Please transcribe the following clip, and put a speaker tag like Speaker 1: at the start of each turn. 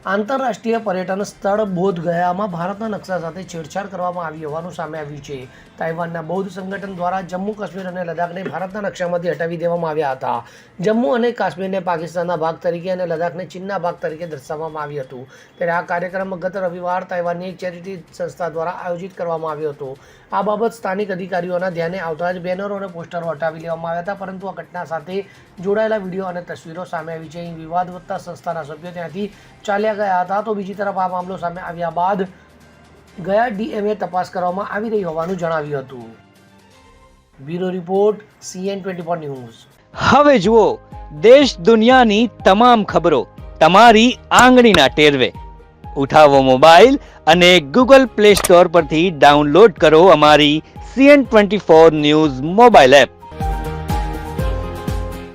Speaker 1: આંતરરાષ્ટ્રીય પર્યટન સ્થળ બોધ ગયામાં ભારતના નકશા સાથે છેડછાડ કરવામાં આવી હોવાનું સામે આવ્યું છે. તાઇવાનના બૌદ્ધ સંગઠન દ્વારા જમ્મુ, કાશ્મીર અને લદ્દાખને ભારતના નકશામાંથી હટાવી દેવામાં આવ્યા હતા. જમ્મુ અને કાશ્મીરને પાકિસ્તાનના ભાગ તરીકે અને લદ્દાખને ચીનના ભાગ તરીકે દર્શાવવામાં આવ્યું હતું. ત્યારે આ કાર્યક્રમ ગત રવિવાર તાઇવાનની એક ચેરિટી સંસ્થા દ્વારા આયોજિત કરવામાં આવ્યો હતો. આ બાબત સ્થાનિક અધિકારીઓના ધ્યાને આવતા જ બેનરો અને પોસ્ટરો હટાવી લેવામાં આવ્યા હતા, પરંતુ આ ઘટના સાથે જોડાયેલા વીડિયો અને તસવીરો સામે આવી છે. અહીં વિવાદ વધતા સંસ્થાના સભ્યો ત્યાંથી ચાલ્યા ગયા હતા તો બીજી તરફ આ મામલો સામે આવ્યા બાદ ગયા ડીએમએ તપાસ કરવામાં આવી રહી હોવાનું જણાવ્યું હતું. Bureau report CN twenty four news.
Speaker 2: હવે જુઓ, દેશ દુનિયાની તમામ ખબરો તમારી આંગળીના ટેરવે. ઉઠાવો મોબાઈલ અને ગૂગલ પ્લે સ્ટોર પરથી ડાઉનલોડ કરો અમારી CN twenty four news mobile app.